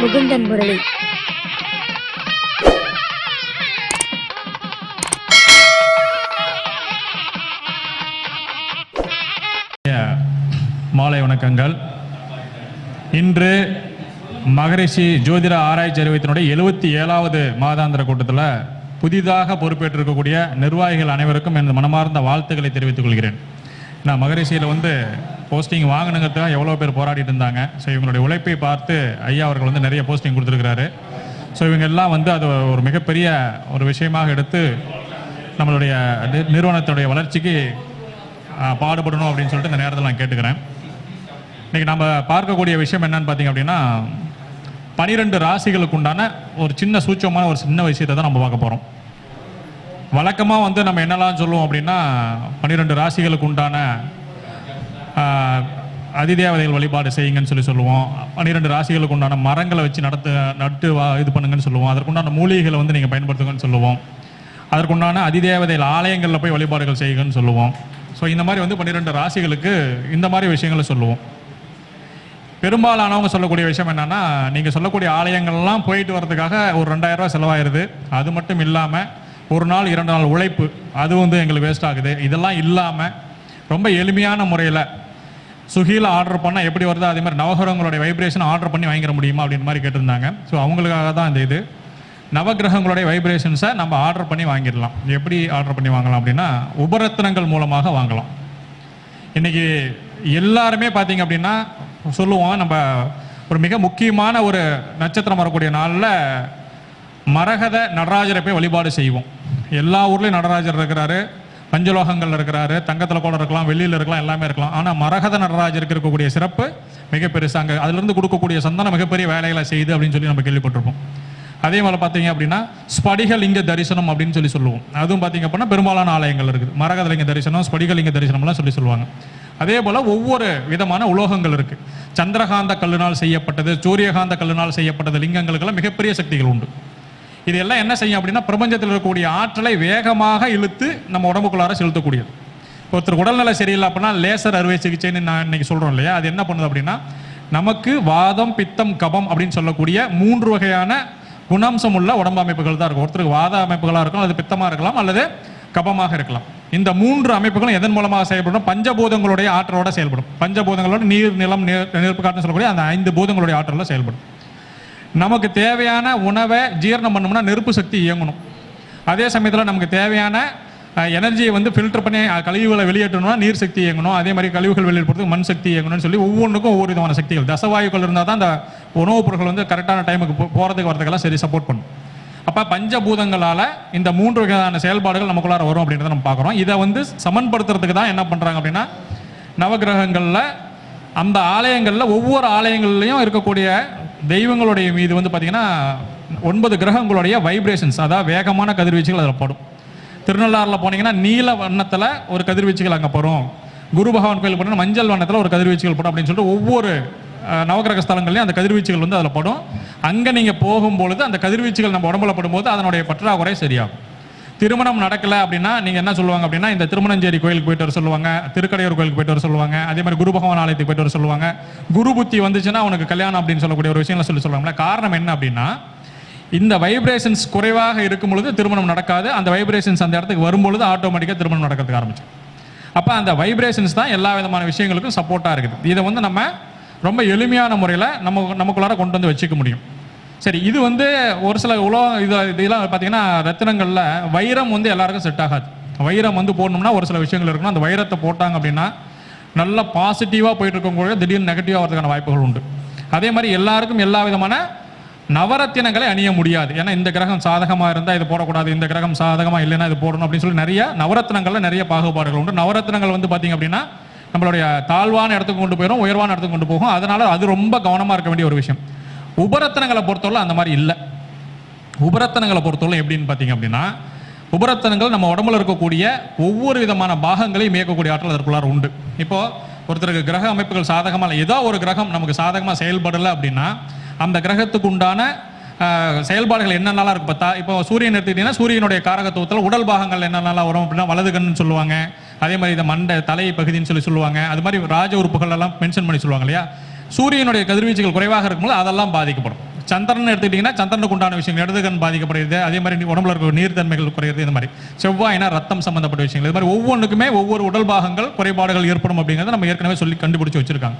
முகுந்தன் முரளி. மாலை வணக்கங்கள். இன்று மகரிஷி ஜோதிட ஆராய்ச்சி அறிவத்தினுடைய எழுபத்தி ஏழாவது மாதாந்திர கூட்டத்தில் புதிதாக பொறுப்பேற்றிருக்கக்கூடிய நிர்வாகிகள் அனைவருக்கும் எனது மனமார்ந்த வாழ்த்துக்களை தெரிவித்துக் கொள்கிறேன். நான் மகரிஷியில் வந்து போஸ்டிங் வாங்கணுங்கிறதுக்காக எவ்வளோ பேர் போராடிட்டு இருந்தாங்க. ஸோ இவங்களுடைய உழைப்பை பார்த்து ஐயா அவர்கள் வந்து நிறைய போஸ்டிங் கொடுத்துருக்கிறாரு. ஸோ இவங்க எல்லாம் வந்து அது ஒரு மிகப்பெரிய ஒரு விஷயமாக எடுத்து நம்மளுடைய நிறுவனத்துடைய வளர்ச்சிக்கு பாடுபடணும் அப்படின்னு சொல்லிட்டு இந்த நேரத்தில் நான் கேட்டுக்கிறேன். இன்றைக்கி நம்ம பார்க்கக்கூடிய விஷயம் என்னன்னு பார்த்தீங்க அப்படின்னா பனிரெண்டு ராசிகளுக்கு உண்டான ஒரு சின்ன சூட்சமான ஒரு சின்ன விஷயத்தை தான் நம்ம பார்க்க போகிறோம் வழக்கமாக வந்து நம்ம என்னெல்லாம் சொல்லுவோம் அப்படின்னா பன்னிரெண்டு ராசிகளுக்கு உண்டான அதிதேவதைகள் வழிபாடு செய்யுங்கன்னு சொல்லி சொல்லுவோம். பன்னிரெண்டு ராசிகளுக்கு உண்டான மரங்களை வச்சு நடத்து நட்டு வா இது பண்ணுங்கன்னு சொல்லுவோம். அதற்குண்டான மூலிகைகளை வந்து நீங்கள் பயன்படுத்துங்கன்னு சொல்லுவோம். அதற்குண்டான அதிதேவதைகள் ஆலயங்களில் போய் வழிபாடுகள் செய்யுங்கன்னு சொல்லுவோம். ஸோ இந்த மாதிரி வந்து பன்னிரெண்டு ராசிகளுக்கு இந்த மாதிரி விஷயங்களை சொல்லுவோம். பெரும்பாலானவங்க சொல்லக்கூடிய விஷயம் என்னென்னா நீங்கள் சொல்லக்கூடிய ஆலயங்கள்லாம் போயிட்டு வர்றதுக்காக ஒரு ரெண்டாயிரரூவா செலவாயிருது. அது மட்டும் இல்லாமல் ஒரு நாள் இரண்டு நாள் உழைப்பு அது வந்து எங்களுக்கு வேஸ்ட் ஆகுது. இதெல்லாம் இல்லாமல் ரொம்ப எளிமையான முறையில் சுகியில் ஆர்டர் பண்ணால் எப்படி வருதோ அதே மாதிரி நவகிரகங்களுடைய வைப்ரேஷன் ஆர்டர் பண்ணி வாங்கிட முடியுமா அப்படின்னு மாதிரி கேட்டிருந்தாங்க. ஸோ அவங்களுக்காக தான் இந்த இது. நவகிரகங்களுடைய வைப்ரேஷன்ஸை நம்ம ஆர்டர் பண்ணி வாங்கிடலாம். எப்படி ஆர்டர் பண்ணி வாங்கலாம் அப்படின்னா உபரத்னங்கள் மூலமாக வாங்கலாம். இன்றைக்கி எல்லாருமே பார்த்தீங்க அப்படின்னா சொல்லுவோம் நம்ம ஒரு மிக முக்கியமான ஒரு நட்சத்திரம் வரக்கூடிய நாளில் மரகத நடராஜரை போய் வழிபாடு செய்வோம். எல்லா ஊர்லேயும் நடராஜர் இருக்கிறாரு. பஞ்சலோகங்கள் இருக்கிறாரு தங்கத்தில் கூட இருக்கலாம் வெளியில் இருக்கலாம் எல்லாமே இருக்கலாம். ஆனால் மரகத நடராஜருக்கு இருக்கக்கூடிய சிறப்பு மிக பெருசு அங்கே அதுலேருந்து கொடுக்கக்கூடிய சந்தானம் மிகப்பெரிய வேலைகளை செய்யுது அப்படின்னு சொல்லி நம்ம கேள்விப்பட்டிருப்போம். அதே மாதிரி பார்த்தீங்க அப்படின்னா ஸ்படிகலிங்க தரிசனம் அப்படின்னு சொல்லி சொல்லுவோம். அதுவும் பார்த்தீங்க அப்படின்னா பெரும்பாலான ஆலயங்கள் இருக்குது. மரகதலிங்க தரிசனம் ஸ்படிகலிங்க தரிசனம்லாம் சொல்லி சொல்லுவாங்க. அதே போல் ஒவ்வொரு விதமான உலோகங்கள் இருக்குது சந்திரகாந்த கல்லுனால் செய்யப்பட்டது சூரியகாந்த கல்லுனால் செய்யப்பட்டது லிங்கங்களுக்கெல்லாம் மிகப்பெரிய சக்திகள் உண்டு. இது எல்லாம் என்ன செய்யும் அப்படின்னா பிரபஞ்சத்தில் இருக்கக்கூடிய ஆற்றலை வேகமாக இழுத்து நம்ம உடம்புக்குள்ளார செலுத்தக்கூடியது. ஒருத்தர் உடல்நிலை சரியில்லை அப்படின்னா லேசர் அறுவை சிகிச்சைன்னு நான் இன்னைக்கு சொல்கிறோம் இல்லையா? அது என்ன பண்ணுது அப்படின்னா நமக்கு வாதம் பித்தம் கபம் அப்படின்னு சொல்லக்கூடிய மூன்று வகையான குணாம்சம் உள்ள உடம்பு அமைப்புகள் தான் இருக்கும். ஒருத்தருக்கு வாத அமைப்புகளாக இருக்கும் அது பித்தமாக இருக்கலாம் அல்லது கபமாக இருக்கலாம். இந்த மூன்று அமைப்புகளும் எதன் மூலமாக செயல்படும்? பஞ்சபூதங்களுடைய ஆற்றலோட செயல்படும். பஞ்சபூதங்களோட நீர் நிலம் நீர் நெருப்பு காட்டுன்னு சொல்லக்கூடிய அந்த ஐந்து பூதங்களுடைய ஆற்றலோட செயல்படும். நமக்கு தேவையான உணவை ஜீரணம் பண்ணோம்னா நெருப்பு சக்தி இயங்கணும். அதே சமயத்தில் நமக்கு தேவையான எனர்ஜியை வந்து ஃபில்டர் பண்ணி கழிவுகளை வெளியேற்றணும்னா நீர் சக்தி இயங்கணும். அதே மாதிரி கழிவுகள் வெளியேற்றுறதுக்கு மண் சக்தி இயங்கணும்னு சொல்லி ஒவ்வொன்றுக்கும் ஒவ்வொரு விதமான சக்திகள். தசவாயுக்கள் இருந்தால் தான் அந்த உணவுப் பொருட்கள் வந்து கரெக்டான டைமுக்கு போகிறதுக்கு வரதுக்கெல்லாம் சரி சப்போர்ட் பண்ணும். அப்போ பஞ்சபூதங்களால் இந்த மூன்று வகையான செயல்பாடுகள் நமக்குள்ளார வரும் அப்படின்றத நம்ம பார்க்குறோம். இதை வந்து சமன்படுத்துறதுக்கு தான் என்ன பண்ணுறாங்க அப்படின்னா நவகிரகங்களில் அந்த ஆலயங்களில் ஒவ்வொரு ஆலயங்கள்லையும் இருக்கக்கூடிய தெய்வங்களுடைய மீது வந்து பார்த்தீங்கன்னா ஒன்பது கிரகங்களுடைய வைப்ரேஷன்ஸ் அதாவது வேகமான கதிர்வீச்சுகள் அதில் படும். திருநள்ளாறில் போனீங்கன்னா நீல வண்ணத்தில் ஒரு கதிர்வீச்சுகள் அங்கே படும். குரு பகவான் கோயில் போனால் மஞ்சள் வண்ணத்தில் ஒரு கதிர்வீச்சுகள் படும் அப்படின்னு சொல்லிட்டு ஒவ்வொரு நவகிரக ஸ்தலங்கள்லையும் அந்த கதிர்வீச்சுகள் வந்து அதில் படும். அங்கே நீங்கள் போகும்பொழுது அந்த கதிர்வீச்சுகள் நம்ம உடம்புல படும்போது அதனுடைய பற்றாக்குறை சரியாகும். திருமணம் நடக்கல அப்படின்னா நீங்க என்ன சொல்லுவாங்க அப்படின்னா இந்த திருமணஞ்சேரி கோயிலுக்கு போயிட்டு வர சொல்லுவாங்க திருக்கடையூர் கோயிலுக்கு போயிட்டு வர சொல்லுவாங்க அதே மாதிரி குரு பகவான் ஆலயத்துக்கு போயிட்டு வர சொல்லுவாங்க. குரு புத்தி வந்துச்சுன்னா உனக்கு கல்யாணம் அப்படின்னு சொல்லக்கூடிய ஒரு விஷயங்களை சொல்லி சொல்லுவாங்க காரணம் என்ன அப்படின்னா இந்த வைப்ரேஷன்ஸ் குறைவாக இருக்கும் பொழுது திருமணம் நடக்காது அந்த வைப்ரேஷன்ஸ் அந்த இடத்துக்கு வரும்பொழுது ஆட்டோமேட்டிக்காக திருமணம் நடக்கிறதுக்கு ஆரம்பிச்சு. அப்போ அந்த வைப்ரேஷன்ஸ் தான் எல்லா விதமான விஷயங்களுக்கும் சப்போர்ட்டாக இருக்குது. இதை வந்து நம்ம ரொம்ப எளிமையான முறையில் நம்ம நமக்குள்ளார கொண்டு வந்து வச்சுக்க முடியும். சரி இது வந்து ஒரு சில உலகம் இது இதெல்லாம் பார்த்தீங்கன்னா ரத்தினங்களில் வைரம் வந்து எல்லாருக்கும் செட் ஆகாது. வைரம் வந்து போடணும்னா ஒரு சில விஷயங்கள் இருக்கணும். அந்த வைரத்தை போட்டாங்க அப்படின்னா நல்ல பாசிட்டிவாக போயிட்டு இருக்கவங்க திடீர்னு நெகட்டிவாக வரதுக்கான வாய்ப்புகள் உண்டு. அதே மாதிரி எல்லாருக்கும் எல்லா விதமான நவரத்தினங்களை அணிய முடியாது. ஏன்னா இந்த கிரகம் சாதகமாக இருந்தால் இது போடக்கூடாது. இந்த கிரகம் சாதகமாக இல்லைன்னா இது போடணும் அப்படின்னு சொல்லி நிறைய நவரத்தினங்களில் நிறைய பாகுபாடுகள் உண்டு. நவரத்தினங்கள் வந்து பார்த்தீங்க அப்படின்னா நம்மளுடைய தாழ்வான இடத்துக்கு கொண்டு போயிடும் உயர்வான இடத்துக்கு கொண்டு போகும். அதனால அது ரொம்ப கவனமாக இருக்க வேண்டிய ஒரு விஷயம். உபரத்தனங்களை பொறுத்தவரை அந்த மாதிரி இல்லை. உபரத்தனங்களை பொறுத்தவரை எப்படின்னு பார்த்தீங்க அப்படின்னா உபரத்தனங்கள் நம்ம உடம்புல இருக்கக்கூடிய ஒவ்வொரு விதமான பாகங்களையும் இயக்கக்கூடிய ஆற்றல் அதற்குள்ளார உண்டு. இப்போது ஒருத்தருக்கு கிரக அமைப்புகள் சாதகமாக ஏதோ ஒரு கிரகம் நமக்கு சாதகமாக செயல்படலை அப்படின்னா அந்த கிரகத்துக்கு உண்டான செயல்பாடுகள் என்னென்னலாம் இருக்கு பார்த்தா இப்போ சூரியன் எடுத்துக்கிட்டீங்கன்னா சூரியனுடைய காரகத்துவத்தில் உடல் பாகங்கள் என்னென்னலாம் வரும் அப்படின்னா வலது கண்ணுன்னு சொல்லுவாங்க. அதே மாதிரி இந்த மண்டை தலை பகுதின்னு சொல்லி சொல்லுவாங்க. அது மாதிரி ராஜ உறுப்புகள் எல்லாம் மென்ஷன் பண்ணி சொல்லுவாங்க இல்லையா? சூரியனுடைய கதிர்வீச்சுகள் குறைவாக இருக்கும்போது அதெல்லாம் பாதிக்கப்படும். சந்திரன் எடுத்துக்கிட்டிங்கன்னா சந்திரனுக்கு உண்டான விஷயங்கள் இடதுகண் பாதிக்கப்படுகிறது அதே மாதிரி நீ உடம்புல இருக்க நீர்த்தன்மைகள் குறையிறது இந்த மாதிரி. செவ்வாய்னா ரத்தம் சம்பந்தப்பட்ட விஷயங்கள் இது மாதிரி ஒவ்வொன்றுக்குமே ஒவ்வொரு உடல் பாகங்கள் குறைபாடுகள் ஏற்படும் அப்படிங்கிறத நம்ம ஏற்கனவே சொல்லி கண்டுபிடிச்சு வச்சிருக்காங்க.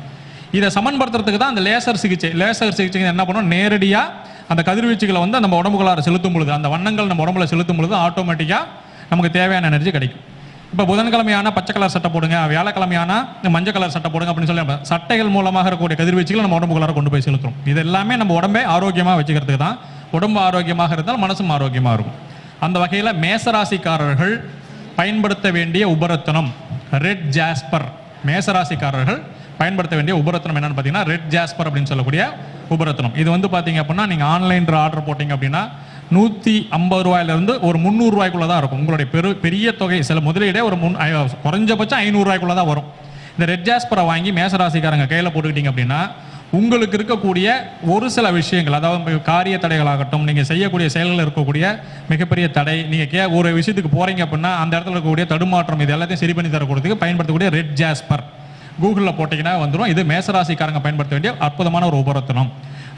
இதை சமன்படுத்துறதுக்கு தான் அந்த லேசர் சிகிச்சை லேசர் சிகிச்சை என்ன பண்ணும் நேரடியாக அந்த கதிர்வீச்சுகளை வந்து நம்ம உடம்புகளார செலுத்தும் பொழுது அந்த வண்ணங்கள் நம்ம உடம்புல செலுத்தும் பொழுது ஆட்டோமேட்டிக்காக நமக்கு தேவையான எனர்ஜி கிடைக்கும். இப்போ புதன்கிழமையான பச்சை கலர் சட்டை போடுங்க வியாழக்கிழமையான மஞ்சள் கலர் சட்டை போடுங்க அப்படின்னு சொல்லி சட்டைகள் மூலமாக இருக்கக்கூடிய கதிர்வீச்சுகளை நம்ம உடம்புக்குள்ளார கொண்டு போய் செலுத்துறோம். இது எல்லாமே நம்ம உடம்பை ஆரோக்கியமாக வச்சுக்கிறதுக்கு தான். உடம்பு ஆரோக்கியமாக இருந்தால் மனசும் ஆரோக்கியமாக இருக்கும். அந்த வகையில் மேசராசிக்காரர்கள் பயன்படுத்த வேண்டிய உபரத்தனம் ரெட் ஜாஸ்பர் மேசராசிக்காரர்கள் பயன்படுத்த வேண்டிய உபரத்தனம் என்னன்னு பார்த்தீங்கன்னா ரெட் ஜாஸ்பர் அப்படின்னு சொல்லக்கூடிய உபரத்தனம். இது வந்து பார்த்தீங்க அப்படின்னா நீங்கள் ஆன்லைனில் ஆர்டர் போட்டிங்க அப்படின்னா நூற்றி ஐம்பது ரூபாயிலிருந்து ஒரு முந்நூறுரூவாய்க்குள்ள தான் இருக்கும். உங்களுடைய பெரு பெரிய தொகை சில முதலீடே ஒரு முன் குறைஞ்சபட்சம் ஐநூறுரூவாய்க்குள்ள தான் வரும். இந்த ரெட் ஜாஸ்பரை வாங்கி மேசராசிக்காரங்க கையில் போட்டுக்கிட்டீங்க அப்படின்னா உங்களுக்கு இருக்கக்கூடிய ஒரு சில விஷயங்கள் அதாவது காரிய தடைகளாகட்டும் நீங்கள் செய்யக்கூடிய செயல்களில் இருக்கக்கூடிய மிகப்பெரிய தடை நீங்கள் கே ஒரு விஷயத்துக்கு போகிறீங்க அப்படின்னா அந்த இடத்துல இருக்கக்கூடிய தடுமாற்றம் இது எல்லாத்தையும் சரி பண்ணி தரக்கூடியதுக்கு பயன்படுத்தக்கூடிய ரெட் ஜாஸ்பர். கூகுளில் போட்டிங்கன்னா வந்துடும் இது மேசராசிக்காரங்க பயன்படுத்த வேண்டிய அற்புதமான ஒரு உபரத்தனம்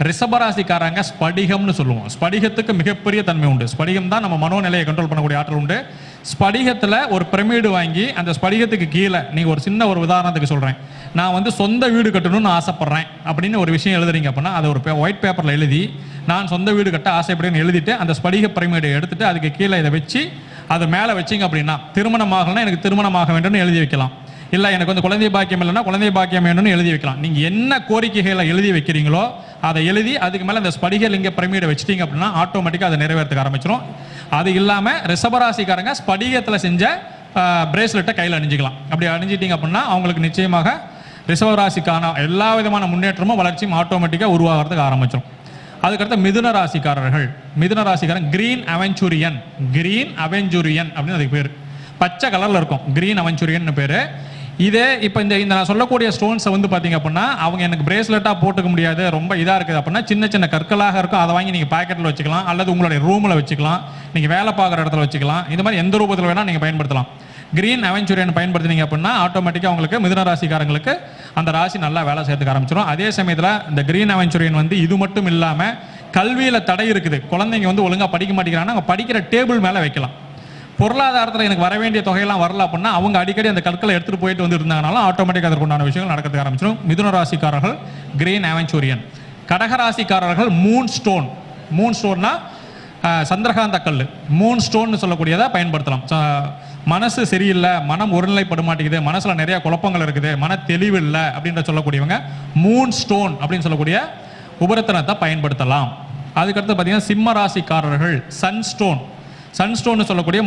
ரிஷபராசிக்காரங்க ஸ்படிகம்னு சொல்லுவோம். ஸ்படிகத்துக்கு மிகப்பெரிய தன்மை உண்டு. ஸ்படிகம் தான் நம்ம மனோநிலையை கண்ட்ரோல் பண்ணக்கூடிய ஆற்றல் உண்டு. ஸ்படிகத்தில் ஒரு பிரமிடு வாங்கி அந்த ஸ்படிகத்துக்கு கீழே நீங்கள் ஒரு சின்ன ஒரு உதாரணத்துக்கு சொல்கிறேன் நான் வந்து சொந்த வீடு கட்டணும்னு ஆசைப்பட்றேன். அப்படின்னு ஒரு விஷயம் எழுதுறீங்க அப்படின்னா அதை ஒரு ஒயிட் பேப்பரில் எழுதி நான் சொந்த வீடு கட்ட ஆசைப்படுறேன்னு எழுதிட்டு அந்த ஸ்படிக பிரமிடை எடுத்துட்டு அதுக்கு கீழே இதை வச்சு அதை மேலே வச்சிங்க அப்படின்னா திருமணம் ஆகலைன்னா எனக்கு திருமணமாக வேண்டும்னு எழுதி வைக்கலாம். இல்லை எனக்கு வந்து குழந்தை பாக்கியம் இல்லைன்னா குழந்தை பாக்கியம் வேணும்னு எழுதி வைக்கலாம். நீங்கள் என்ன கோரிக்கைகளை எழுதி வைக்கிறீங்களோ அதை எழுதி அதுக்கு மேலே அந்த ஸ்படிக லிங்க பிரமிடை வச்சிட்டீங்க அப்படின்னா ஆட்டோமேட்டிக்காக அதை நிறைவேறதுக்கு ஆரம்பிச்சிடும் அது இல்லாமல் ரிஷபராசிக்காரங்க ஸ்படிகத்தில் செஞ்ச பிரேஸ்லெட்டை கையில் அணிஞ்சிக்கலாம். அப்படி அணிஞ்சிட்டிங்க அப்படின்னா அவங்களுக்கு நிச்சயமாக ரிஷபராசிக்கான எல்லா விதமான முன்னேற்றமும் வளர்ச்சியும் ஆட்டோமேட்டிக்காக உருவாகிறதுக்கு ஆரம்பிச்சிடும் அதுக்கடுத்து மிதுன ராசிக்காரர்கள். மிதுன ராசிக்காரன் கிரீன் அவெஞ்சூரியன் கிரீன் அவெஞ்சூரியன் அப்படின்னு அதுக்கு பேர். பச்சை கலரில் இருக்கும். கிரீன் அவெஞ்சூரியன் பேர். இதே இப்போ இந்த இந்த நான் சொல்லக்கூடிய ஸ்டோன்ஸை வந்து பார்த்தீங்க அப்படின்னா அவங்க எனக்கு பிரேஸ்லெட்டாக போட்டுக்க முடியாது. ரொம்ப இதாக இருக்குது அப்படின்னா சின்ன சின்ன கற்களாக இருக்கும். அதை வாங்கி நீங்கள் பாக்கெட்டில் வச்சுக்கலாம். அல்லது உங்களுடைய ரூமில் வச்சுக்கலாம். நீங்கள் வேலை பார்க்குற இடத்துல வச்சுக்கலாம். இந்த மாதிரி எந்த ரூபத்தில் வேணால் நீங்கள் பயன்படுத்தலாம். கிரீன் அவெஞ்சூரியன் பயன்படுத்தினீங்க அப்படின்னா ஆட்டோமேட்டிக்காக உங்களுக்கு மிதுன ராசிக்காரங்களுக்கு அந்த ராசி நல்லா வேலை செய்யறதுக்கு ஆரம்பிச்சிடும் அதே சமயத்தில் இந்த கிரீன் அவெஞ்சூரியன் வந்து இது மட்டும் இல்லாமல் கல்வியில் தடை இருக்குது. குழந்தைங்க வந்து ஒழுங்காக படிக்க மாட்டேங்கிறாங்கன்னா அவங்க படிக்கிற டேபிள் மேலே வைக்கலாம். பொருளாதாரத்தில் எனக்கு வர வேண்டிய தொகையெல்லாம் வரல அப்படின்னா அவங்க அடிக்கடி அந்த கற்களை எடுத்துகிட்டு போயிட்டு வந்து இருந்தாங்கனாலும் ஆட்டோமேட்டிக்காக அதற்கு உண்டான விஷயங்கள் நடக்கிறதுக்கு ஆரம்பிச்சிடும் மிதுன ராசிக்காரர்கள் கிரீன் அவெஞ்சூரியன் கடகராசிக்காரர்கள் மூன் ஸ்டோன் மூன் ஸ்டோன்னா சந்திரகாந்த கல் மூன் ஸ்டோன் சொல்லக்கூடியதை பயன்படுத்தலாம். ச- மனசு சரியில்லை மனம் ஒருநிலைப்பட மாட்டேங்குது மனசில் நிறைய குழப்பங்கள் இருக்குது மன தெளிவு இல்லை அப்படின்ற சொல்லக்கூடியவங்க மூன் ஸ்டோன் அப்படின்னு சொல்லக்கூடிய உபரத்தனத்தை பயன்படுத்தலாம். அதுக்கடுத்து பார்த்தீங்கன்னா சிம்ம ராசிக்காரர்கள் சன்ஸ்டோன் சன்ஸ்டோன் சொல்லக்கூடிய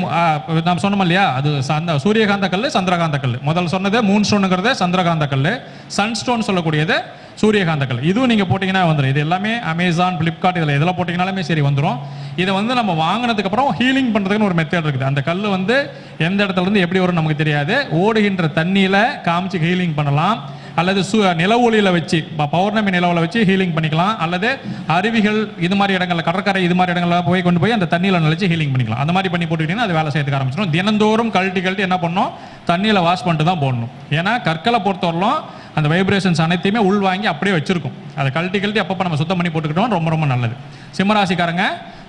நாம் சொன்னோம் இல்லையா? அது ச- அந்த சூரியகாந்த கல் சந்திரகாந்த கல் முதல்ல சொன்னது மூன் ஸ்டோனுங்கிறது சந்திரகாந்த கல் சன்ஸ்டோன் சொல்லக்கூடியது சூரியகாந்த கல் இதுவும் நீங்கள் போட்டிங்கன்னா வந்துடும் இது எல்லாமே அமேசான் ஃப்ளிப்கார்ட் இதில் எதில் போட்டிங்கனாலுமே சரி வந்துடும் இதை வந்து நம்ம வாங்கினதுக்கு அப்புறம் ஹீலிங் பண்ணுறதுக்குன்னு ஒரு மெத்தட் இருக்குது. அந்த கல் வந்து எந்த இடத்துல இருந்து எப்படி வரும் நமக்கு தெரியாது. ஓடுகின்ற தண்ணியில் காமிச்சு ஹீலிங் பண்ணலாம். அல்லது சு நில ஒளியில வச்சு ப- பௌர்ணமி நிலவுல வச்சு ஹீலிங் பண்ணிக்கலாம். அல்லது அருவிகள் இது மாதிரி இடங்கள்ல கடற்கரை இது மாதிரி இடங்கள்ல போய் கொண்டு போய் அந்த தண்ணியில நினைச்சு ஹீலிங் பண்ணிக்கலாம். அந்த மாதிரி பண்ணி போட்டுக்கிட்டீங்கன்னா அது வேலை செய்யறதுக்கு ஆரம்பிச்சிடும். தினந்தோறும் கழட்டி கழட்டி என்ன பண்ணணும்? தண்ணியில வாஷ் பண்ணிட்டு தான் போடணும். ஏன்னா கற்களை பொறுத்தவரையிலும் அந்த வைப்ரேஷன்ஸ் அனைத்தையுமே உள்வாங்கி அப்படியே வச்சிருக்கும். அதை கழட்டி கழட்டி அப்பப்போ நம்ம சுத்தம் பண்ணி போட்டுக்கிட்டோம் ரொம்ப ரொம்ப நல்லது. சிம்மராசிக்காரங்க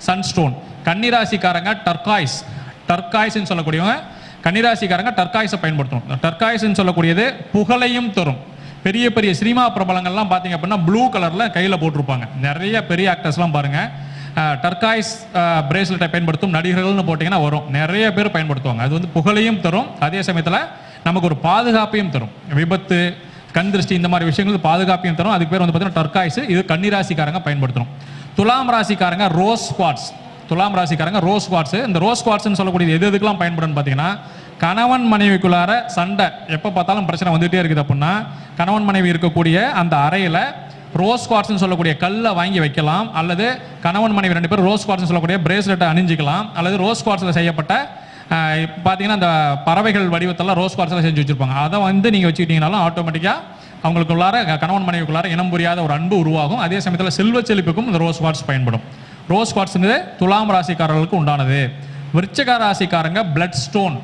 சன்ஸ்டோன் கன்னிராசிக்காரங்க டர்காய்ஸ் டர்காய்ஸ்ன்னு சொல்லக்கூடியவங்க கன்னிராசிக்காரங்க டர்காய்ஸை பயன்படுத்தணும். டர்காய்ஸ்ன்னு சொல்லக்கூடியது புகழையும் தரும். பெரிய பெரிய சினிமா பிரபலங்கள்லாம் பார்த்தீங்க அப்படின்னா ப்ளூ கலரில் கையில் போட்டிருப்பாங்க. நிறைய பெரிய ஆக்டர்ஸ்லாம் பாருங்கள் டர்காய்ஸ் பிரேஸ்லெட்டை பயன்படுத்தும் நடிகர்கள்னு போட்டிங்கன்னா வரும். நிறைய பேர் பயன்படுத்துவாங்க. அது வந்து புகழையும் தரும். அதே சமயத்தில் நமக்கு ஒரு பாதுகாப்பையும் தரும். விபத்து கண் திருஷ்டி இந்த மாதிரி விஷயங்களுக்கு பாதுகாப்பையும் தரும். அதுக்கு பேர் வந்து பார்த்தீங்கன்னா டர்காய்ஸ் இது கன்னிராசிக்காரங்க பயன்படுத்தணும். துலாம் ராசிக்காரங்க ரோஸ் ஸ்குவாட்ஸ் துலாம் ராசிக்காரங்க ரோஸ் ஸ்குவாட்ஸ் இந்த ரோஸ் ஸ்குவாட்ஸ்னு சொல்லக்கூடிய எது எதுக்கெல்லாம் பயன்படுன்னு பார்த்தீங்கன்னா கணவன் மனைவிக்குள்ளார சண்டை. எப்போ பார்த்தாலும் பிரச்சனை வந்துகிட்டே இருக்குது அப்படின்னா கணவன் மனைவி இருக்கக்கூடிய அந்த அறையில் ரோஸ் குவார்ட்ஸ்னு சொல்லக்கூடிய கல்லை வாங்கி வைக்கலாம் அல்லது கணவன் மனைவி ரெண்டு பேரும் ரோஸ் குவார்ட்ஸ்னு சொல்லக்கூடிய பிரேஸ்லெட்டை அணிஞ்சிக்கலாம் அல்லது ரோஸ் குவார்ட்ஸில் செய்யப்பட்ட பார்த்தீங்கன்னா அந்த பறவைகள் வடிவத்தெல்லாம் ரோஸ் குவார்ட்ஸில் செஞ்சு வச்சுருப்பாங்க. அதை வந்து நீங்கள் வச்சுக்கிட்டீங்கனாலும் ஆட்டோமேட்டிக்காக அவங்களுக்குள்ளார கணவன் மனைவிக்குள்ளார இனம் புரியாத ஒரு அன்பு உருவாகும். அதே சமயத்தில் செல்வ செழிப்புக்கும் இந்த ரோஸ் குவார்ட்ஸ் பயன்படும். ரோஸ் குவார்ட்ஸ்ங்கிறது துலாம் ராசிக்காரர்களுக்கு உண்டானது. விருச்சக ராசிக்காரங்க பிளட் ஸ்டோன்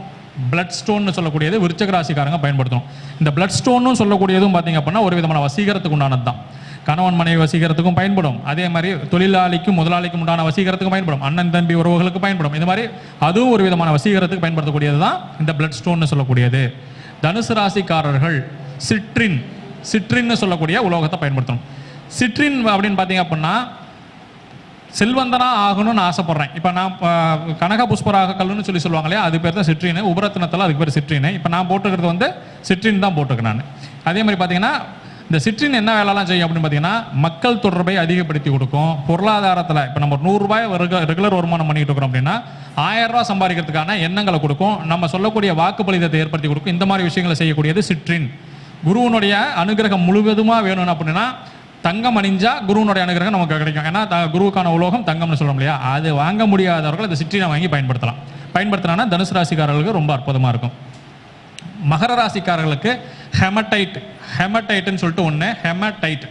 பிளட் ஸ்டோன்னு சொல்லக்கூடியது விருச்சக ராசிக்காரங்க பயன்படுத்தணும். இந்த பிளட் ஸ்டோன்னு சொல்லக்கூடியதும் பார்த்தீங்க அப்படின்னா ஒரு விதமான வசீகரத்துக்கு உண்டானது தான். கணவன் மனைவி வசீகரத்துக்கும் பயன்படும். அதே மாதிரி தொழிலாளிக்கும் முதலாளிக்கும் உண்டான வசீகரத்துக்கும் பயன்படும். அண்ணன் தம்பி உறவுகளுக்கு பயன்படும். இது மாதிரி அதுவும் ஒரு விதமான வசீகரத்துக்கு பயன்படுத்தக்கூடியது தான் இந்த பிளட் ஸ்டோன்னு சொல்லக்கூடியது. தனுசு ராசிக்காரர்கள் சிட்ரின் சிட்ரின்னு சொல்லக்கூடிய உலோகத்தை பயன்படுத்தணும். சிட்ரின் அப்படின்னு பார்த்தீங்க அப்படின்னா செல்வந்தனா ஆகணும்னு ஆசைப்படுறேன். இப்போ நான் கனக புஷ்பராக கல்லுன்னு சொல்லி சொல்லுவாங்க இல்லையா? அது பேர் தான் சிட்ரின் உபரத்தினத்தில் அதுக்கு பேர் சிட்ரின் இப்போ நான் போட்டுக்கிறது வந்து சிற்றின் தான் போட்டிருக்கேன் நான். அதே மாதிரி பார்த்தீங்கன்னா இந்த சிற்றின் என்ன வேலைலாம் செய்யும் அப்படின்னு பார்த்தீங்கன்னா மக்கள் தொடர்பை அதிகப்படுத்தி கொடுக்கும். பொருளாதாரத்தில் இப்போ நம்ம நூறுரூபாய் ரெகுலர் வருமானம் பண்ணிட்டு இருக்கிறோம் அப்படின்னா ஆயிரம் ரூபாய் சம்பாதிக்கிறதுக்கான எண்ணங்களை கொடுக்கும். நம்ம சொல்லக்கூடிய வாக்குப்பளிதத்தை ஏற்படுத்தி கொடுக்கும். இந்த மாதிரி விஷயங்களை செய்யக்கூடியது சிற்றின். குருவனுடைய அனுகிரகம் முழுவதுமாக வேணும் அப்படின்னா தங்கம் அணிஞ்சா குருவனுடைய அனுகிரகம் நமக்கு கிடைக்கும். ஏன்னா குருவுக்கான உலோகம் தங்கம்னு சொல்ல இல்லையா? அது வாங்க முடியாதவர்கள் இந்த சிற்றினை வாங்கி பயன்படுத்தலாம். பயன்படுத்தினா தனுசு ராசிக்காரர்களுக்கு ரொம்ப அற்புதமாக இருக்கும். மகர ராசிக்காரர்களுக்கு ஹெமடைட் ஹெமடைட்டுன்னு சொல்லிட்டு ஒன்று ஹெமடைட்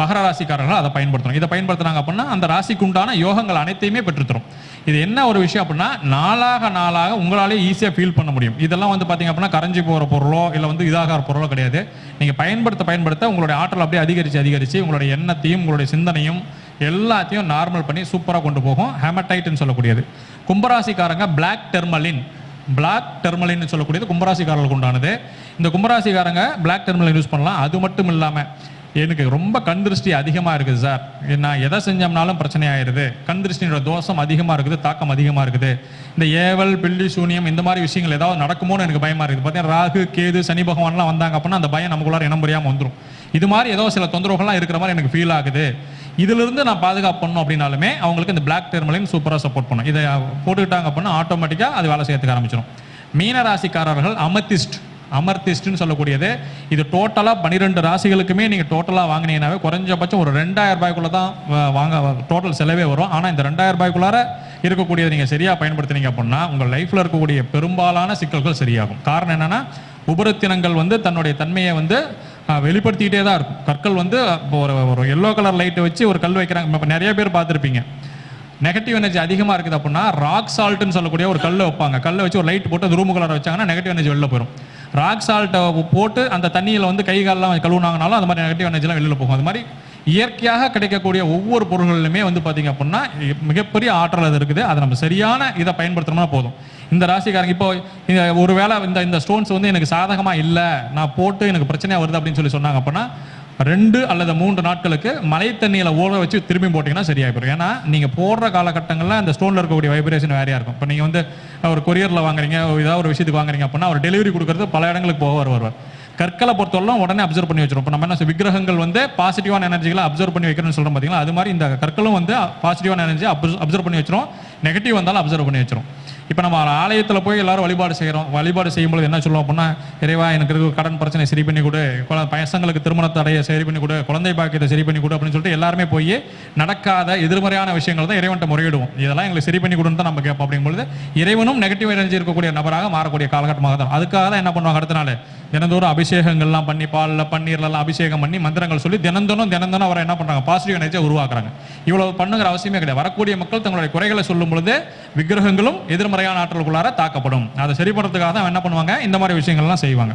மகர ராசிக்காரர்கள் அதை பயன்படுத்தணும். இதை பயன்படுத்துனாங்க அப்படின்னா அந்த ராசிக்கு உண்டான யோகங்கள் அனைத்தையுமே பெற்றுத்தரும். இது என்ன ஒரு விஷயம் அப்படின்னா நாளாக நாளாக உங்களாலே ஈஸியாக ஃபீல் பண்ண முடியும். இதெல்லாம் வந்து பார்த்தீங்க அப்படின்னா கரைஞ்சி போகிற பொருளோ இல்லை வந்து இதாக பொருளோ கிடையாது. நீங்கள் பயன்படுத்த பயன்படுத்த உங்களுடைய ஆற்றல் அப்படியே அதிகரித்து அதிகரித்து உங்களுடைய எண்ணத்தையும் உங்களுடைய சிந்தனையும் எல்லாத்தையும் நார்மல் பண்ணி சூப்பராக கொண்டு போகும். ஹெமடைட்னு சொல்லக்கூடியது. கும்பராசிக்காரங்க பிளாக் டெர்மலின் பிளாக் டெர்மலின்னு சொல்லக்கூடியது கும்பராசிக்காரர்களுக்கு உண்டானது. இந்த கும்பராசிக்காரங்க பிளாக் டெர்மலின் யூஸ் பண்ணலாம். அது மட்டும் இல்லாமல் எனக்கு ரொம்ப கண் திருஷ்டி அதிகமாக இருக்குது சார். நான் எதை செஞ்சோம்னாலும் பிரச்சனை ஆயிடுது கண் திருஷ்டியோட தோஷம் அதிகமாக இருக்குது தாக்கம் அதிகமாக இருக்குது. இந்த ஏவல் பில்லி சூனியம் இந்த மாதிரி விஷயங்கள் ஏதாவது நடக்குமோன்னு எனக்கு பயமாக இருக்குது. பார்த்தீங்கன்னா ராகு கேது சனி பகவான்லாம் வந்தாங்க அப்படின்னா அந்த பயம் நமக்குள்ளார இனம் புரியாமல் வந்துடும் இது மாதிரி ஏதோ சில தொந்தரவுகள்லாம் இருக்கிற மாதிரி எனக்கு ஃபீல் ஆகுது. இதிலிருந்து நான் பாதுகாப்பு பண்ணணும் அப்படின்னாலுமே அவங்களுக்கு இந்த பிளாக் டெர்மலையும் சூப்பராக சப்போர்ட் பண்ணும் இதை போட்டுக்கிட்டாங்க அப்படின்னா ஆட்டோமேட்டிக்காக அது வேலை செய்யறதுக்கு ஆரம்பிச்சிடும் மீனராசிக்காரர்கள் அமத்திஸ்ட் அமர்திஸ்ட்னு சொல்லக்கூடியது. இது டோட்டலாக பன்னிரெண்டு ராசிகளுக்குமே நீங்கள் டோட்டலாக வாங்கினீங்கன்னாவே குறைஞ்சபட்சம் ஒரு ரெண்டாயிரம் ரூபாய்க்குள்ள தான் வாங்க டோட்டல் செலவே வரும். ஆனால் இந்த ரெண்டாயிரம் ரூபாய்க்குள்ளார இருக்கக்கூடியதை நீங்கள் சரியாக பயன்படுத்துனீங்க அப்படின்னா உங்கள் லைஃப்பில் இருக்கக்கூடிய பெரும்பாலான சிக்கல்கள் சரியாகும். காரணம் என்னென்னா உபரத்தினங்கள் வந்து தன்னுடைய தன்மையை வந்து வெளிப்படுத்திக்கிட்டே தான் இருக்கும். கற்கள் வந்து இப்போ ஒரு ஒரு எல்லோ கலர் லைட்டை வச்சு ஒரு கல் வைக்கிறாங்க. இப்போ நிறைய பேர் பார்த்துருப்பீங்க. நெகட்டிவ் எனர்ஜி அதிகமாக இருக்குது அப்படின்னா ராக் சால்ட்டுன்னு சொல்லக்கூடிய ஒரு கல்லை வைப்பாங்க. கல்லை வச்சு ஒரு லைட் போட்டு அது ரூம் கலர் வச்சாங்கன்னா நெகட்டிவ் எனர்ஜி வெளில போயிடும் ராக் சால்ட்டை போட்டு அந்த தண்ணியில் வந்து கை காலெல்லாம் கழுவுனாங்கனாலும் அது மாதிரி நெகட்டிவ் எனர்ஜிலாம் வெளியில் போகும். அது மாதிரி இயற்கையாக கிடைக்கக்கூடிய ஒவ்வொரு பொருள்களிலுமே வந்து பார்த்தீங்க அப்படின்னா மிகப்பெரிய ஆற்றல் அது இருக்குது. அதை நம்ம சரியான இதை பயன்படுத்தணும்னா போதும். இந்த ராசிக்காரங்க இப்போ இந்த ஒரு வேளை இந்த இந்த ஸ்டோன்ஸ் வந்து எனக்கு சாதகமாக இல்லை நான் போட்டு எனக்கு பிரச்சனையாக வருது அப்படின்னு சொல்லி சொன்னாங்க அப்படின்னா ரெண்டு அல்லது மூன்று நாட்களுக்கு மழை தண்ணியில் ஊற வச்சு திரும்பி போட்டிங்கன்னா சரியாக போயிடும். ஏன்னா நீங்கள் போடுற காலகட்டங்களில் அந்த ஸ்டோனில் இருக்கக்கூடிய வைப்ரேஷன் வேறையாக இருக்கும். இப்போ நீங்கள் வந்து ஒரு கொரியரில் வாங்குறீங்க ஏதாவது ஒரு விஷயத்துக்கு வாங்குறீங்க அப்படின்னா அவர் டெலிவரி கொடுக்கறது பல இடங்களுக்கு போவார் வருவார். கற்களை பொறுத்தவரைக்கும் உடனே அப்சர்வ் பண்ணி வச்சிரும் இப்போ நம்ம என்ன விக்கிரகங்கள் வந்து பாசிட்டிவான எனர்ஜிகளை அப்சர்வ் பண்ணி வைக்கணும்னு சொல்கிறோம் பார்த்தீங்களா அது மாதிரி இந்த கற்களும் வந்து பாசிட்டிவான எனர்ஜி அப்சர்வ் பண்ணி வச்சிரும் நெகட்டிவ் வந்தாலும் அப்சர்வ் பண்ணி வச்சிரும் இப்போ நம்ம ஆலயத்தில் போய் எல்லாரும் வழிபாடு செய்கிறோம் வழிபாடு செய்யும்போது என்ன சொல்லுவோம் அப்படின்னா இறைவா எனக்கு இருக்க கடன் பிரச்சனை சரி பண்ணி கொடு. குழ- பசங்களுக்கு திருமண தடையை சரி பண்ணி கொடு. குழந்தை பாக்கியத்தை சரி பண்ணி கொடு அப்படின்னு சொல்லிட்டு எல்லாருமே போய் நடக்காத எதிர்மறையான விஷயங்கள் தான் இறைவன்ட்ட முறையிடுவோம். இதெல்லாம் எங்களுக்கு சரி பண்ணி கொடுன்னு தான் நம்ம கேட்போம் அப்படிங்கும்போது இறைவனும் நெகட்டிவ் எனர்ஜி இருக்கக்கூடிய நபராக மாறக்கூடிய காலகட்டமாக தான். அதுக்காக தான் என்ன பண்ணுவாங்க அடுத்த நாள்? தினந்தோறும் அபிஷேகங்கள்லாம் பண்ணி பாலில் பன்னீர்லாம் அபிஷேகம் பண்ணி மந்திரங்கள் சொல்லி தினந்தோறும் தினந்தோறும் அவரை என்ன பண்ணுறாங்க பாசிட்டிவ் எனர்ஜியை உருவாக்குறாங்க. இவ்வளவு பண்ணுங்கிற அவசியமே கிடையாது. வரக்கூடிய மக்கள் தங்களுடைய குறைகளை சொல்லும் பொழுது விக்கிரகங்களும் எதிர்மறையான ஆற்றலுக்குள்ளார தாக்கப்படும். அதை சரி பண்ணுறதுக்காக தான் என்ன பண்ணுவாங்க? இந்த மாதிரி விஷயங்கள்லாம் செய்வாங்க.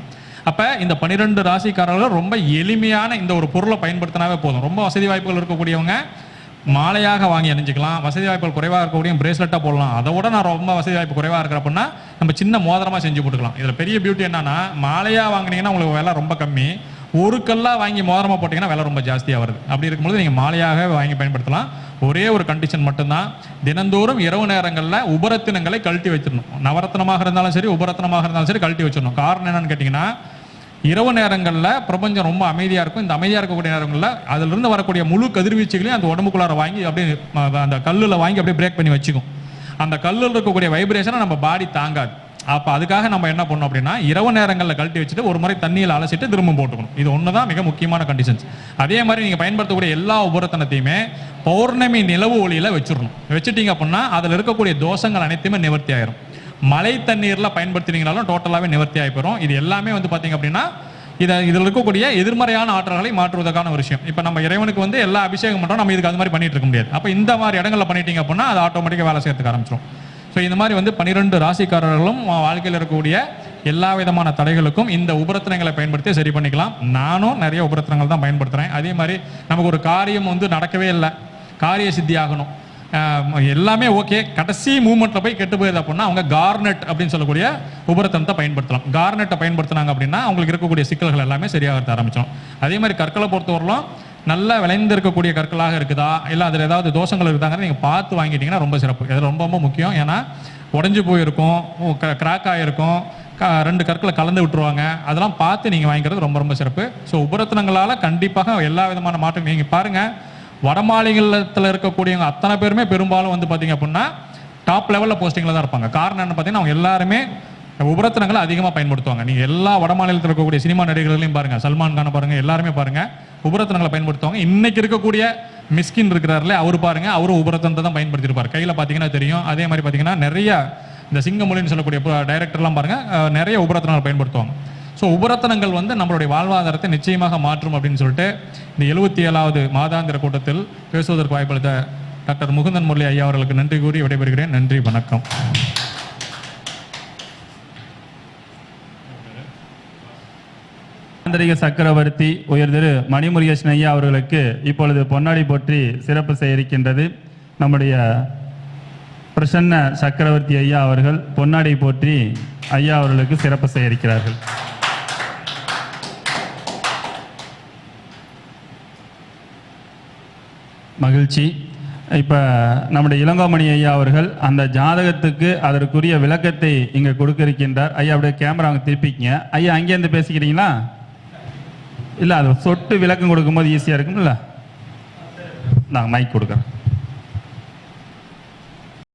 அப்போ இந்த பன்னிரெண்டு ராசிக்காரர்கள் ரொம்ப எளிமையான இந்த ஒரு பொருளை பயன்படுத்தினாவே போதும். ரொம்ப வசதி வாய்ப்புகள் இருக்கக்கூடியவங்க மாலையாக வாங்கி அணிஞ்சிக்கலாம். வசதி வாய்ப்புகள் குறைவாக இருக்கக்கூடிய பிரேஸ்லெட்டாக போடலாம். அதை விட நான் ரொம்ப வசதி வாய்ப்பு குறைவாக இருக்கிற அப்படின்னா நம்ம சின்ன மோதிரமாக செஞ்சு போட்டுக்கலாம். இதில் பெரிய பியூட்டி என்னன்னா மாலையாக வாங்குனீங்கன்னா உங்களுக்கு விலை ரொம்ப கம்மி. ஒரு கல்லாக வாங்கி மோதிரமாக போட்டிங்கன்னா விலை ரொம்ப ஜாஸ்தியாக வருது. அப்படி இருக்கும்போது நீங்கள் மாலையாக வாங்கி பயன்படுத்தலாம். ஒரே ஒரு கண்டிஷன் மட்டும்தான். தினந்தோறும் இரவு நேரங்களில் உபரத்தினங்களை கழட்டி வச்சிடணும். நவரத்னமாக இருந்தாலும் சரி உபரத்னமாக இருந்தாலும் சரி கழட்டி வச்சிடணும். காரணம் என்னன்னு கேட்டிங்கன்னா இரவு நேரங்களில் பிரபஞ்சம் ரொம்ப அமைதியாக இருக்கும். இந்த அமைதியாக இருக்கக்கூடிய நேரங்களில் அதிலிருந்து வரக்கூடிய முழு கதிர்வீச்சுகளையும் அந்த உடம்புக்குள்ளார வாங்கி அப்படியே அந்த கல்லில் வாங்கி அப்படியே பிரேக் பண்ணி வச்சுக்கும். அந்த கல்லில் இருக்கக்கூடிய வைப்ரேஷனை நம்ம பாடி தாங்காது. அப்போ அதுக்காக நம்ம என்ன பண்ணோம் அப்படின்னா இரவு நேரங்களில் கழட்டி வச்சுட்டு ஒரு முறை தண்ணியில் அலசிட்டு திரும்ப போட்டுக்கணும். இது ஒன்று தான் மிக முக்கியமான கண்டிஷன்ஸ் அதே மாதிரி நீங்கள் பயன்படுத்தக்கூடிய எல்லா உபரத்தனத்தையுமே பௌர்ணமி நிலவு ஒளியில் வச்சிடணும். வச்சுட்டீங்க அப்படின்னா அதில் இருக்கக்கூடிய தோஷங்கள் அனைத்துமே நிவர்த்தி ஆயிரும். மழை தண்ணீரில் பயன்படுத்தினீங்கனாலும் டோட்டலாகவே நிவர்த்தி ஆகி போயிடும் இது எல்லாமே வந்து பார்த்தீங்க அப்படின்னா இதை இதில் இருக்கக்கூடிய எதிர்மறையான ஆற்றல்களை மாற்றுவதற்கான ஒரு விஷயம். இப்போ நம்ம இறைவனுக்கு வந்து எல்லா அபிஷேகம் பண்ணுறோம் நம்ம இதுக்கு அது மாதிரி பண்ணிட்டு இருக்க முடியாது. அப்போ இந்த மாதிரி இடங்களில் பண்ணிட்டீங்க அப்படின்னா அது ஆட்டோமேட்டிக்காக வேலை செய்யறதுக்கு ஆரம்பிச்சிடும் ஸோ இந்த மாதிரி வந்து பன்னிரெண்டு ராசிக்காரர்களும் வாழ்க்கையில் இருக்கக்கூடிய எல்லா விதமான தடைகளுக்கும் இந்த உபரத்தனங்களை பயன்படுத்தி சரி பண்ணிக்கலாம். நானும் நிறைய உபரத்தனங்கள் தான் பயன்படுத்துகிறேன் அதே மாதிரி நமக்கு ஒரு காரியம் வந்து நடக்கவே இல்லை. காரிய சித்தி ஆகணும். எல்லாமே ஓகே. கடைசி மூமெண்ட்டில் போய் கெட்டு போயிருது அப்படின்னா அவங்க கார்னெட் அப்படின்னு சொல்லக்கூடிய உபரத்தனத்தை பயன்படுத்தலாம். கார்னெட்டை பயன்படுத்தினாங்க அப்படின்னா அவங்களுக்கு இருக்கக்கூடிய சிக்கல்கள் எல்லாமே சரியாக ஆரம்பிச்சிடும். அதே மாதிரி கற்களை பொறுத்தவரையிலும் நல்லா விளைந்திருக்கக்கூடிய கற்களாக இருக்குதா? இல்லை அதில் ஏதாவது தோஷங்கள் இருக்குதாங்கிறத நீங்கள் பார்த்து வாங்கிட்டீங்கன்னா ரொம்ப சிறப்பு. இது ரொம்ப ரொம்ப முக்கியம். ஏன்னா உடஞ்சி போயிருக்கும் கிராக் ஆகிருக்கும் க- ரெண்டு கற்களை கலந்து விட்டுருவாங்க. அதெல்லாம் பார்த்து நீங்கள் வாங்கிக்கிறது ரொம்ப ரொம்ப சிறப்பு. ஸோ உபரத்தனங்களால் கண்டிப்பாக எல்லா விதமான மாற்றம் நீங்கள் பாருங்கள் வடமாநிலத்தில் இருக்கக்கூடியவங்க அத்தனை பேருமே பெரும்பாலும் வந்து பார்த்தீங்க அப்படின்னா டாப் லெவலில் போஸ்டிங்கில் தான் இருப்பாங்க. காரணம் என்ன பார்த்தீங்கன்னா அவங்க எல்லாருமே உபரத்தனங்களை அதிகமாக பயன்படுத்துவாங்க. நீங்கள் எல்லா வட மாநிலத்தில் இருக்கக்கூடிய சினிமா நடிகர்களையும் பாருங்க. சல்மான் கானை பாருங்க எல்லாருமே பாருங்க. உபரத்தனங்களை பயன்படுத்துவாங்க. இன்னைக்கு இருக்கக்கூடிய மிஸ்கின் இருக்கிறாருல அவர் பாருங்க அவரும் உபரத்தனத்தை தான் பயன்படுத்தியிருப்பார் கையில் பார்த்தீங்கன்னா தெரியும். அதே மாதிரி பார்த்தீங்கன்னா நிறைய இந்த சிங்கமொழின்னு சொல்லக்கூடிய டைரக்டர்லாம் பாருங்க நிறைய உபரத்தனங்களை பயன்படுத்துவாங்க. ஸோ உபரத்தனங்கள் வந்து நம்மளுடைய வாழ்வாதாரத்தை நிச்சயமாக மாற்றும் அப்படின்னு சொல்லிட்டு இந்த எழுபத்தி ஏழாவது மாதாந்திர கூட்டத்தில் பேசுவதற்கு வாய்ப்பளித்த டாக்டர் முகுந்தன் முரளி ஐயா அவர்களுக்கு நன்றி கூறி விடைபெறுகிறேன். நன்றி வணக்கம். ஆந்தரிக சக்கரவர்த்தி உயர் திரு மணிமுருகேஷன் ஐயா அவர்களுக்கு இப்பொழுது பொன்னாடி போற்றி சிறப்பு செய்ய இருக்கின்றது நம்முடைய பிரசன்ன சக்கரவர்த்தி ஐயா அவர்கள் பொன்னாடி போற்றி ஐயா அவர்களுக்கு சிறப்பு செய்ய இருக்கிறார்கள் மகிழ்ச்சி. இப்போ நம்முடைய இளங்கோமணி ஐயா அவர்கள் அந்த ஜாதகத்துக்கு அதற்குரிய விளக்கத்தை இங்கே கொடுக்க இருக்கின்றார். ஐயா அப்படியே கேமரா அவங்க திருப்பிக்கங்க. ஐயா அங்கேருந்து பேசிக்கிறீங்களா? இல்லை அது சொட்டு விளக்கம் கொடுக்கும்போது ஈஸியாக இருக்கும்ல. நான் மைக் கொடுக்குறேன்.